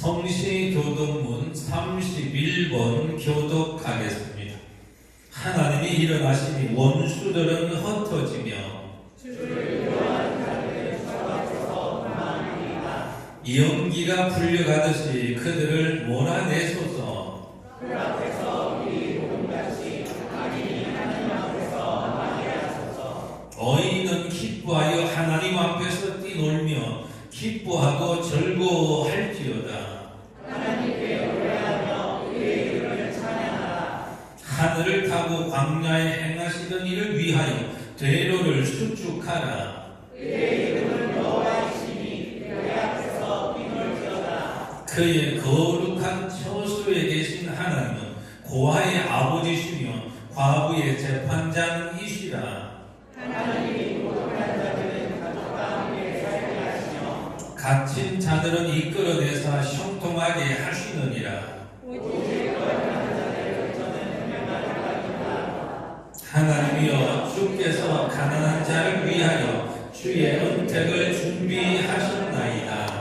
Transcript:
성시 교독문 31번 교독하겠습니다. 하나님이 일어나시니 원수들은 흩어지며 연기가 풀려가듯이 그들을 몰아내소서 어인은 기뻐하여 하나님 앞에서 뛰놀며 기뻐하고 즐거워할지어다 하늘을 타고 광야에 행하시던 일을 위하여 대로를 수축하라. 그의 거룩한 처소에 계신 하나님은 고아의 아버지시며 과부의 재판장이시라. 갇힌 자들은 이끌어내사 형통하게 하시느니라 하나님이여 주께서 가난한 자를 위하여 주의 은택을 준비하셨나이다